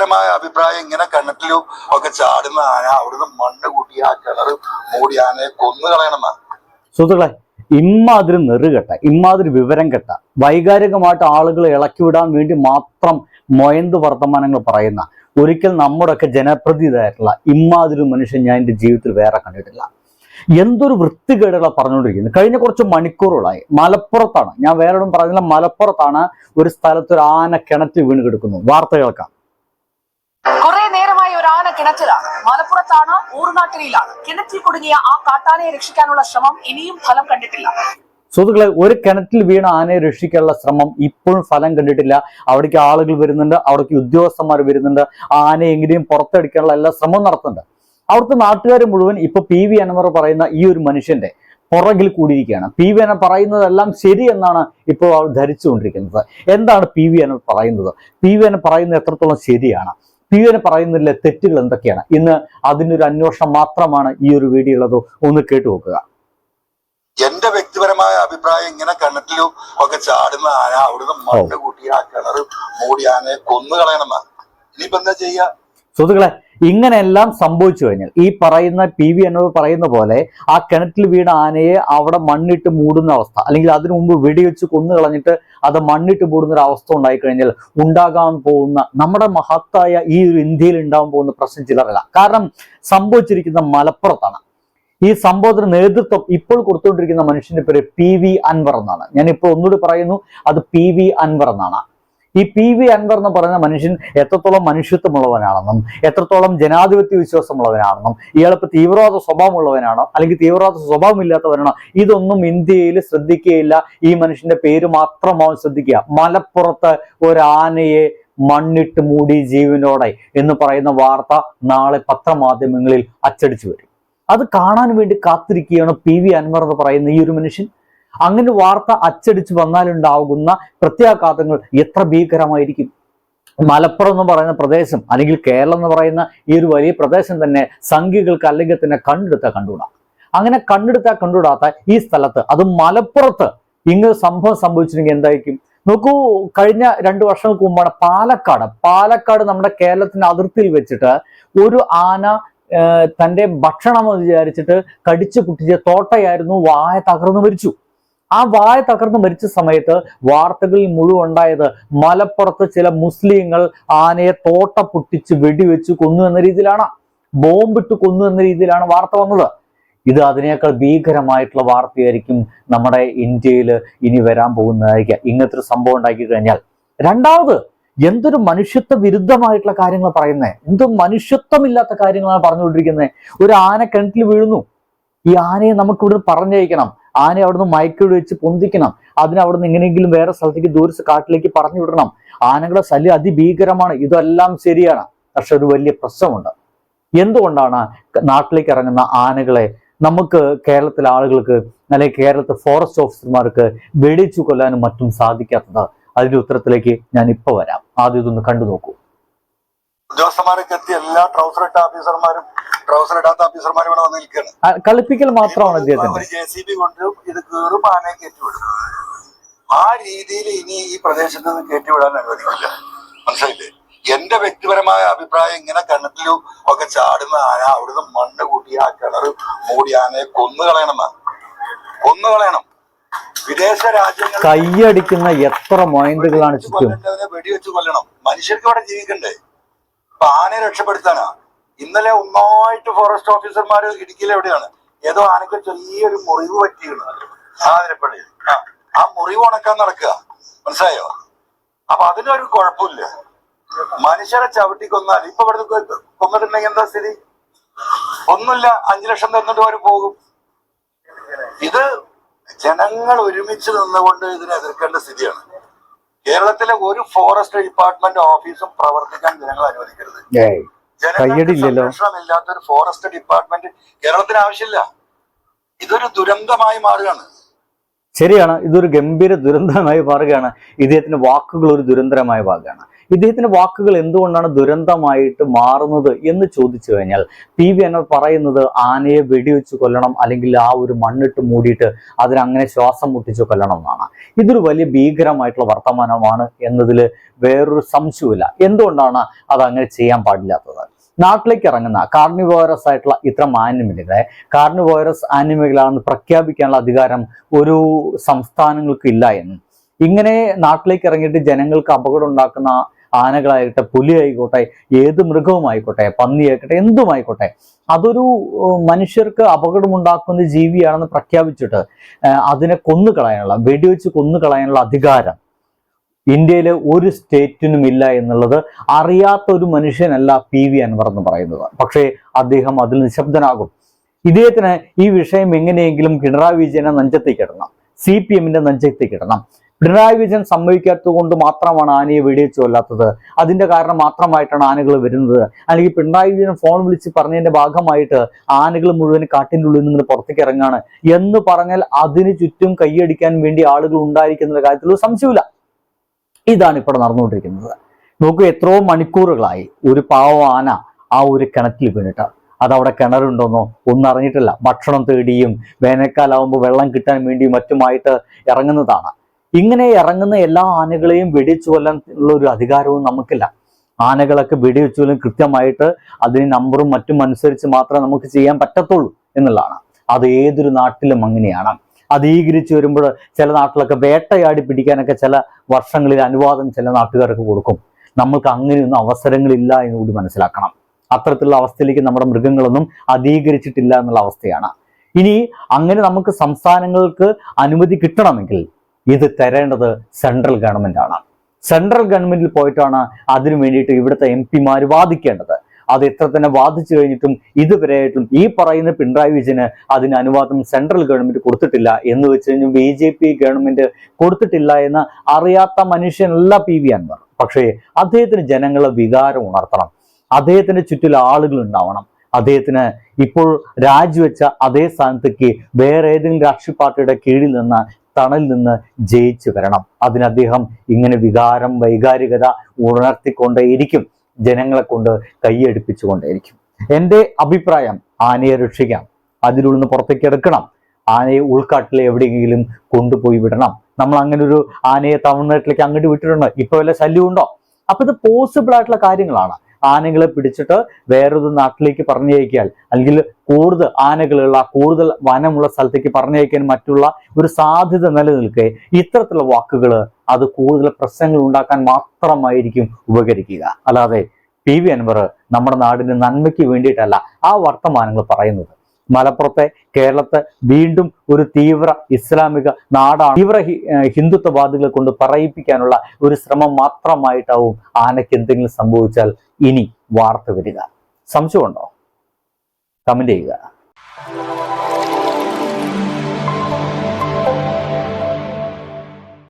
വ്യക്തിപരമായ അഭിപ്രായം ഇങ്ങനെ കണ്ടിട്ടിലും ഒക്കെ ചാടുന്ന ആന അവിടുന്ന് മണ്ണ് കൂട്ടി ആ കിണറ് മൂടി ആനയെ കൊന്നു കളയണമെന്നാ സുഹൃത്തുക്കളെ ഇമ്മാതിരി നെറുകെട്ട ഇമ്മാതിരി വിവരം കെട്ട വൈകാരികമായിട്ട് ആളുകളെ ഇളക്കി വിടാൻ വേണ്ടി മാത്രം മൊയന്ത് വർത്തമാനങ്ങൾ പറയുന്ന ഒരിക്കൽ നമ്മുടെയൊക്കെ ജനപ്രതിനിധിയായിട്ടുള്ള ഇമ്മാതിരി മനുഷ്യൻ ഞാൻ എന്റെ ജീവിതത്തിൽ വേറെ കണ്ടിട്ടില്ല. എന്തൊരു വൃത്തികേടുകളാണ് പറഞ്ഞുകൊണ്ടിരിക്കുന്നത്. കഴിഞ്ഞ കുറച്ച് മണിക്കൂറുകളായി. മലപ്പുറത്താണ്. ഞാൻ വേറെ പറഞ്ഞില്ല. മലപ്പുറത്താണ് ഒരു സ്ഥലത്ത് ഒരു ആന കിണറ്റ് വീണ് കിടക്കുന്നു. വാർത്ത കേൾക്കാം കുറെ നേരമായി ഒരു ആന കിണറ്റിലാണ്. മലപ്പുറത്താണ് ഊർനാട്ടിലാണ് കിണറ്റിൽ കുടുങ്ങിയ ആ കാട്ടാനയെ രക്ഷിക്കാനുള്ള ശ്രമം ഇനിയും ഫലം കണ്ടിട്ടില്ല. സുഹൃത്തുക്കളെ ഒരു കിണറ്റിൽ വീണ ആനയെ രക്ഷിക്കാനുള്ള ശ്രമം ഇപ്പോഴും ഫലം കണ്ടിട്ടില്ല. അവിടേക്ക് ആളുകൾ വരുന്നുണ്ട് അവിടേക്ക് ഉദ്യോഗസ്ഥന്മാർ വരുന്നുണ്ട്. ആ ആനയെ എങ്ങനെയും പുറത്തെടുക്കാനുള്ള എല്ലാ ശ്രമവും നടത്തുന്നുണ്ട്. അവിടുത്തെ നാട്ടുകാർ മുഴുവൻ ഇപ്പൊ പി വി അനവർ പറയുന്ന ഈ ഒരു മനുഷ്യന്റെ പുറകിൽ കൂടിയിരിക്കുകയാണ്. പി വി അൻവർ പറയുന്നതെല്ലാം ശരി എന്നാണ് ഇപ്പോൾ അവർ ധരിച്ചുകൊണ്ടിരിക്കുന്നത്. എന്താണ് പി വി അൻവർ പറയുന്നത്? പി വി അൻവർ പറയുന്നത് എത്രത്തോളം ശരിയാണ്? പി പറയുന്നതിലെ തെറ്റുകൾ എന്തൊക്കെയാണ്. ഇന്ന് അതിനൊരു അന്വേഷണം മാത്രമാണ് ഈ ഒരു വീഡിയോ ഉള്ളത് ഒന്ന് കേട്ടു നോക്കുക. എന്റെ വ്യക്തിപരമായ അഭിപ്രായം ഇങ്ങനെ കിണറ്റിലും ഒക്കെ ചാടുന്ന ആന അവിടുന്ന് മണ്ണ് കൂട്ടി ആ കിണറ് മൂടി ആനയെ കൊന്നു കളയണമെന്നാ ഇനിയിപ്പോ എന്താ ചെയ്യാ? സുഹൃത്തുക്കളെ ഇങ്ങനെയെല്ലാം സംഭവിച്ചു കഴിഞ്ഞാൽ ഈ പറയുന്ന പി വി എന്നോട് പറയുന്ന പോലെ ആ കിണറ്റിൽ വീണ ആനയെ അവിടെ മണ്ണിട്ട് മൂടുന്ന അവസ്ഥ അല്ലെങ്കിൽ അതിനു മുമ്പ് വെടിവെച്ച് കൊന്നു കളഞ്ഞിട്ട് അത് മണ്ണിട്ട് മൂടുന്ന ഒരു അവസ്ഥ ഉണ്ടായിക്കഴിഞ്ഞാൽ ഉണ്ടാകാൻ പോകുന്ന നമ്മുടെ മഹത്തായ ഈ ഒരു ഇന്ത്യയിൽ ഉണ്ടാകാൻ പോകുന്ന പ്രശ്നം ചിലരല്ല. കാരണം സംഭവിച്ചിരിക്കുന്ന മലപ്പുറത്താണ്. ഈ സംഭവത്തിന് നേതൃത്വം ഇപ്പോൾ കൊടുത്തുകൊണ്ടിരിക്കുന്ന മനുഷ്യന്റെ പേര് പി വി അൻവർ എന്നാണ്. ഞാൻ ഇപ്പോൾ ഒന്നുകൂടി പറയുന്നു അത് പി വി അൻവർ എന്നാണ്. ഈ പി വി അൻവർ എന്ന് പറയുന്ന മനുഷ്യൻ എത്രത്തോളം മനുഷ്യത്വമുള്ളവനാണെന്നും എത്രത്തോളം ജനാധിപത്യ വിശ്വാസമുള്ളവനാണെന്നും ഇയാളിപ്പോൾ തീവ്രവാദ സ്വഭാവമുള്ളവനാണോ അല്ലെങ്കിൽ തീവ്രവാദ സ്വഭാവമില്ലാത്തവനാണോ ഇതൊന്നും ഇന്ത്യയിൽ ശ്രദ്ധിക്കുകയില്ല ഈ മനുഷ്യന്റെ പേര് മാത്രമാവും ശ്രദ്ധിക്കുക. മലപ്പുറത്ത് ഒരു ആനയെ മണ്ണിട്ട് മൂടി ജീവനോടെ എന്ന് പറയുന്ന വാർത്ത നാളെ പത്രമാധ്യമങ്ങളിൽ അച്ചടിച്ചു വരും. അത് കാണാൻ വേണ്ടി കാത്തിരിക്കുകയാണ് പി വി അൻവർ എന്ന് പറയുന്ന ഈ ഒരു മനുഷ്യൻ. അങ്ങനെ വാർത്ത അച്ചടിച്ചു വന്നാലുണ്ടാകുന്ന പ്രത്യാഘാതങ്ങൾ എത്ര ഭീകരമായിരിക്കും? മലപ്പുറം എന്ന് പറയുന്ന പ്രദേശം അല്ലെങ്കിൽ കേരളം എന്ന് പറയുന്ന ഈ ഒരു വലിയ പ്രദേശം തന്നെ സംഖ്യകൾക്ക് അല്ലെങ്കിൽ തന്നെ കണ്ടെടുത്താൽ കണ്ടുകൂടാം. അങ്ങനെ കണ്ടെടുത്ത കണ്ടുകൂടാത്ത ഈ സ്ഥലത്ത് അത് മലപ്പുറത്ത് ഇങ്ങനെ സംഭവം സംഭവിച്ചിട്ടുണ്ടെങ്കിൽ എന്തായിരിക്കും? നോക്കൂ കഴിഞ്ഞ രണ്ടു വർഷങ്ങൾക്ക് മുമ്പാണ് പാലക്കാട്. പാലക്കാട് നമ്മുടെ കേരളത്തിന്റെ അതിർത്തിയിൽ വെച്ചിട്ട് ഒരു ആന തന്റെ ഭക്ഷണം വിചാരിച്ചിട്ട് കടിച്ചു കുട്ടിച്ച തോട്ടയായിരുന്നു വായ തകർന്നു മരിച്ചു. ആ വായ തകർന്ന് മരിച്ച സമയത്ത് വാർത്തകളിൽ മുഴുവൻ ഉണ്ടായത് മലപ്പുറത്ത് ചില മുസ്ലിങ്ങൾ ആനയെ തോട്ട പൊട്ടിച്ച് വെടിവെച്ച് കൊന്നു എന്ന രീതിയിലാണ്. ബോംബിട്ട് കൊന്നു എന്ന രീതിയിലാണ് വാർത്ത വന്നത്. ഇത് അതിനേക്കാൾ ഭീകരമായിട്ടുള്ള വാർത്തയായിരിക്കും നമ്മുടെ ഇന്ത്യയിൽ ഇനി വരാൻ പോകുന്നതായിരിക്കുക. ഇങ്ങനത്തെ ഒരു സംഭവം ഉണ്ടാക്കി കഴിഞ്ഞാൽ. രണ്ടാമത് എന്തൊരു മനുഷ്യത്വ വിരുദ്ധമായിട്ടുള്ള കാര്യങ്ങൾ പറയുന്നത് എന്തോ മനുഷ്യത്വമില്ലാത്ത കാര്യങ്ങളാണ് പറഞ്ഞുകൊണ്ടിരിക്കുന്നത് ഒരു ആന കിണറ്റിൽ വീഴുന്നു. ഈ ആനയെ നമുക്ക് ഇവിടെ പറഞ്ഞയക്കണം. ആനയെ അവിടുന്ന് മയക്കിട് വെച്ച് പൊന്തിക്കണം. അതിനെ അവിടുന്ന് എങ്ങനെയെങ്കിലും വേറെ സ്ഥലത്തേക്ക് ദൂരസ് കാട്ടിലേക്ക് പറഞ്ഞു വിടണം. ആനകളുടെ ശല്യം അതിഭീകരമാണ്. ഇതെല്ലാം ശരിയാണ്. പക്ഷെ ഒരു വലിയ പ്രശ്നമുണ്ട്. എന്തുകൊണ്ടാണ് നാട്ടിലേക്ക് ഇറങ്ങുന്ന ആനകളെ നമുക്ക് കേരളത്തിലെ ആളുകൾക്ക് അല്ലെങ്കിൽ കേരളത്തെ ഫോറസ്റ്റ് ഓഫീസർമാർക്ക് വെടിച്ചു കൊല്ലാനും മറ്റും സാധിക്കാത്തത്? അതിന്റെ ഉത്തരത്തിലേക്ക് ഞാൻ ഇപ്പോൾ വരാം. ആദ്യം ഇതൊന്ന് കണ്ടു നോക്കൂ. ഉദ്യോഗസ്ഥന്മാരൊക്കെ എത്തി എല്ലാ ട്രൗസർ ഇട്ട ഓഫീസർമാരും ട്രൗസർ ഇടാത്ത ഓഫീസർമാരും ഇവിടെ വന്ന് നിൽക്കുകയാണ്. കളിപ്പിക്കൽ മാത്രമാണ് ഒരു ജെ സി ബി കൊണ്ടും ഇത് കീറും ആനയെ കയറ്റിവിടും ആ രീതിയിൽ ഇനി ഈ പ്രദേശത്ത് നിന്ന് കയറ്റിവിടാൻ അനുവദിക്കില്ല. മനസ്സിലായില്ലേ? എന്റെ വ്യക്തിപരമായ അഭിപ്രായം ഇങ്ങനെ കിണറ്റിലും ഒക്കെ ചാടുന്ന ആന അവിടുന്ന് മണ്ണ് കൂട്ടി ആ കിണർ മൂടി ആനയെ കൊന്നു കൊന്നുകളയണം കൊന്നു കളയണം. വിദേശ രാജ്യങ്ങൾ കൈയടിക്കുന്ന എത്ര മൈൻഡുകളാണ് വെടിവെച്ച് കൊല്ലണം. മനുഷ്യർക്ക് ഇവിടെ ജീവിക്കണ്ടേ? അപ്പൊ ആനയെ രക്ഷപ്പെടുത്താനാ. ഇന്നലെ ഒന്നായിട്ട് ഫോറസ്റ്റ് ഓഫീസർമാര് ഇടുക്കിയിൽ എവിടെയാണ്? ഏതോ ആനക്ക് ചെറിയൊരു മുറിവ് പറ്റിയാണ് ആതിരപ്പള്ളിയിൽ ആ മുറിവ് ഉണക്കാൻ നടക്കുക. മനസ്സിലായോ? അപ്പൊ അതിനൊരു കുഴപ്പമില്ല. മനുഷ്യരെ ചവിട്ടി കൊന്നാൽ ഇപ്പൊ ഇവിടെ കൊന്നിട്ടുണ്ടെങ്കിൽ എന്താ സ്ഥിതി? ഒന്നുമില്ല അഞ്ചു ലക്ഷം തന്നിട്ട് അവർ പോകും. ഇത് ജനങ്ങൾ ഒരുമിച്ച് നിന്നുകൊണ്ട് ഇതിനെ എതിർക്കേണ്ട സ്ഥിതിയാണ്. കേരളത്തിലെ ഒരു ഫോറസ്റ്റ് ഡിപ്പാർട്ട്മെന്റ് ഓഫീസും പ്രവർത്തിക്കാൻ ജനങ്ങൾ അനുവദിക്കരുത്. കയ്യടില്ലല്ലോ. സംരക്ഷണമില്ലാത്ത ഒരു ഫോറസ്റ്റ് ഡിപ്പാർട്ട്മെന്റ് കേരളത്തിന് ആവശ്യമില്ല. ഇതൊരു ദുരന്തമായി മാറുകയാണ്. ശരിയാണ് ഇതൊരു ഗംഭീര ദുരന്തമായി മാറുകയാണ്. ഇദ്ദേഹത്തിന്റെ വാക്കുകൾ ഒരു ദുരന്തരമായ മാറുകയാണ് ഇദ്ദേഹത്തിന്റെ വാക്കുകൾ എന്തുകൊണ്ടാണ് ദുരന്തമായിട്ട് മാറുന്നത് എന്ന് ചോദിച്ചു കഴിഞ്ഞാൽ പി വി അൻവർ പറയുന്നത് ആനയെ വെടിവെച്ച് കൊല്ലണം അല്ലെങ്കിൽ ആ ഒരു മണ്ണിട്ട് മൂടിയിട്ട് അതിനങ്ങനെ ശ്വാസം മുട്ടിച്ച് കൊല്ലണം എന്നാണ്. ഇതൊരു വലിയ ഭീകരമായിട്ടുള്ള വർത്തമാനമാണ് എന്നതിൽ വേറൊരു സംശയമില്ല എന്തുകൊണ്ടാണ് അത് അങ്ങനെ ചെയ്യാൻ പാടില്ലാത്തത്? നാട്ടിലേക്ക് ഇറങ്ങുന്ന കാർണിവോറസ് ആയിട്ടുള്ള ഇത്തരം ആനിമലുകളെ കാർണിവോറസ് ആനിമലുകളാണെന്ന് പ്രഖ്യാപിക്കാനുള്ള അധികാരം ഒരു സംസ്ഥാനങ്ങൾക്ക് ഇല്ല എന്നും. ഇങ്ങനെ നാട്ടിലേക്ക് ഇറങ്ങിയിട്ട് ജനങ്ങൾക്ക് അപകടം ഉണ്ടാക്കുന്ന ആനകളായിക്കോട്ടെ പുലി ആയിക്കോട്ടെ ഏത് മൃഗവുമായിക്കോട്ടെ പന്നിയായിക്കോട്ടെ എന്തുമായിക്കോട്ടെ അതൊരു മനുഷ്യർക്ക് അപകടമുണ്ടാക്കുന്ന ജീവിയാണെന്ന് പ്രഖ്യാപിച്ചിട്ട് അതിനെ കൊന്നുകളയാനുള്ള വെടിവെച്ച് കൊന്നുകളയാനുള്ള അധികാരം ഇന്ത്യയിലെ ഒരു സ്റ്റേറ്റിനും ഇല്ല എന്നുള്ളത് അറിയാത്ത ഒരു മനുഷ്യനല്ല പി വി അൻവർ എന്ന് പറയുന്നത്. പക്ഷേ അദ്ദേഹം അതിൽ നിശബ്ദനാകും. ഇദ്ദേഹത്തിന് ഈ വിഷയം എങ്ങനെയെങ്കിലും പിണറായി വിജയനെ നെഞ്ചത്തേക്ക് ഇടണം. സി പി എമ്മിന്റെ നെഞ്ചത്തേക്ക് ഇടണം. പിണറായി വിജയൻ സമ്മതിക്കാത്തത് കൊണ്ട് മാത്രമാണ് ആനയെ വെടിവെച്ച് കൊല്ലാത്തത്. അതിന്റെ കാരണം മാത്രമായിട്ടാണ് ആനകൾ വരുന്നത്. അല്ലെങ്കിൽ പിണറായി വിജയൻ ഫോൺ വിളിച്ച് പറഞ്ഞതിന്റെ ഭാഗമായിട്ട് ആനകൾ മുഴുവൻ കാട്ടിന്റെ ഉള്ളിൽ നിന്ന് പുറത്തേക്ക് ഇറങ്ങാണ്. എന്ന് പറഞ്ഞാൽ അതിന് ചുറ്റും കൈയടിക്കാൻ വേണ്ടി ആളുകൾ ഉണ്ടായിരിക്കുന്ന കാര്യത്തിൽ സംശയമില്ല ഇതാണ് ഇപ്പോൾ നടന്നുകൊണ്ടിരിക്കുന്നത്. നോക്കൂ എത്രയോ മണിക്കൂറുകളായി ഒരു പാവ ആന ആ ഒരു കിണറ്റിൽ വീണിട്ട്. അതവിടെ കിണറുണ്ടോന്നോ ഒന്നും അറിഞ്ഞിട്ടില്ല. ഭക്ഷണം തേടിയും വേനൽക്കാലാവുമ്പോൾ വെള്ളം കിട്ടാൻ വേണ്ടിയും മറ്റുമായിട്ട് ഇറങ്ങുന്നതാണ്. ഇങ്ങനെ ഇറങ്ങുന്ന എല്ലാ ആനകളെയും വെടിവെച്ചു കൊല്ലാൻ ഉള്ള ഒരു അധികാരവും നമുക്കില്ല. ആനകളൊക്കെ വെടിവെച്ചു കൊല്ലും കൃത്യമായിട്ട് അതിന് നമ്പറും മറ്റും അനുസരിച്ച് മാത്രമേ നമുക്ക് ചെയ്യാൻ പറ്റത്തുള്ളൂ എന്നുള്ളതാണ്. അത് ഏതൊരു നാട്ടിലും അങ്ങനെയാണ്. അധീകരിച്ച് വരുമ്പോൾ ചില നാട്ടിലൊക്കെ വേട്ടയാടി പിടിക്കാനൊക്കെ ചില വർഷങ്ങളിൽ അനുവാദം ചില നാട്ടുകാർക്ക് കൊടുക്കും. നമ്മൾക്ക് അങ്ങനെയൊന്നും അവസരങ്ങളില്ല എന്ന് കൂടി മനസ്സിലാക്കണം. അത്തരത്തിലുള്ള അവസ്ഥയിലേക്ക് നമ്മുടെ മൃഗങ്ങളൊന്നും അധീകരിച്ചിട്ടില്ല എന്നുള്ള അവസ്ഥയാണ്. ഇനി അങ്ങനെ നമുക്ക് സംസ്ഥാനങ്ങൾക്ക് അനുമതി കിട്ടണമെങ്കിൽ ഇത് തരേണ്ടത് സെൻട്രൽ ഗവൺമെന്റ് ആണ്. സെൻട്രൽ ഗവൺമെന്റിൽ പോയിട്ടാണ് അതിനു വേണ്ടിയിട്ട് ഇവിടുത്തെ എം പിമാർ വാദിക്കേണ്ടത്. അത് എത്ര തന്നെ വാദിച്ചു കഴിഞ്ഞിട്ടും ഇതുവരെയായിട്ടും ഈ പറയുന്ന പിണറായി വിജയന് അതിന് അനുവാദം സെൻട്രൽ ഗവൺമെന്റ് കൊടുത്തിട്ടില്ല എന്ന് വെച്ച് കഴിഞ്ഞാൽ ബി ജെ പി ഗവൺമെന്റ് കൊടുത്തിട്ടില്ല എന്ന് അറിയാത്ത മനുഷ്യനല്ല പി വി അൻവർ. പക്ഷേ അദ്ദേഹത്തിന് ജനങ്ങളെ വികാരം ഉണർത്തണം. അദ്ദേഹത്തിന്റെ ചുറ്റിൽ ആളുകൾ ഉണ്ടാവണം. അദ്ദേഹത്തിന് ഇപ്പോൾ രാജിവെച്ച അതേ സ്ഥാനത്തേക്ക് വേറെ ഏതെങ്കിലും രാഷ്ട്രീയ പാർട്ടിയുടെ കീഴിൽ നിന്ന് തണലിൽ നിന്ന് ജയിച്ചു വരണം. അതിന് അദ്ദേഹം ഇങ്ങനെ വികാരം വൈകാരികത ഉണർത്തിക്കൊണ്ടേയിരിക്കും. ജനങ്ങളെ കൊണ്ട് കൈയടിപ്പിച്ചുകൊണ്ടേയിരിക്കും. എന്റെ അഭിപ്രായം ആനയെ രക്ഷിക്കാം. അതിനുള്ളിൽ നിന്ന് പുറത്തേക്ക് എടുക്കണം. ആനയെ ഉൾക്കാട്ടിലെ എവിടെയെങ്കിലും കൊണ്ടുപോയി വിടണം. നമ്മൾ അങ്ങനെ ഒരു ആനയെ തമിഴ്നാട്ടിലേക്ക് അങ്ങോട്ട് വിട്ടിട്ടുണ്ട്. ഇപ്പൊ വല്ല ശല്യമുണ്ടോ അപ്പൊ ഇത് പോസിബിൾ ആയിട്ടുള്ള കാര്യങ്ങളാണ്. ആനകളെ പിടിച്ചിട്ട് വേറൊരു നാട്ടിലേക്ക് പറഞ്ഞയക്കാൻ അല്ലെങ്കിൽ കൂടുതൽ ആനകളുള്ള കൂടുതൽ വനമുള്ള സ്ഥലത്തേക്ക് പറഞ്ഞയക്കാൻ മറ്റുള്ള ഒരു സാധ്യത നിലനിൽക്കെ ഇത്തരത്തിലുള്ള വാക്കുകൾ അത് കൂടുതൽ പ്രശ്നങ്ങൾ ഉണ്ടാക്കാൻ മാത്രമായിരിക്കും ഉപകരിക്കുക. അല്ലാതെ പി വി അൻവർ നമ്മുടെ നാടിന്റെ നന്മയ്ക്ക് വേണ്ടിയിട്ടല്ല ആ വർത്തമാനങ്ങൾ പറയുന്നത്. മലപ്പുറത്തെ കേരളത്തെ വീണ്ടും ഒരു തീവ്ര ഇസ്ലാമിക നാടാണ്. തീവ്ര ഹിന്ദുത്വവാദികളെ കൊണ്ട് പറയിപ്പിക്കാനുള്ള ഒരു ശ്രമം മാത്രമായിട്ടാവും ആനയ്ക്ക് എന്തെങ്കിലും സംഭവിച്ചാൽ ഇനി വാർത്ത വരിക. സംശയമുണ്ടോ? കമന്റ് ചെയ്യുക.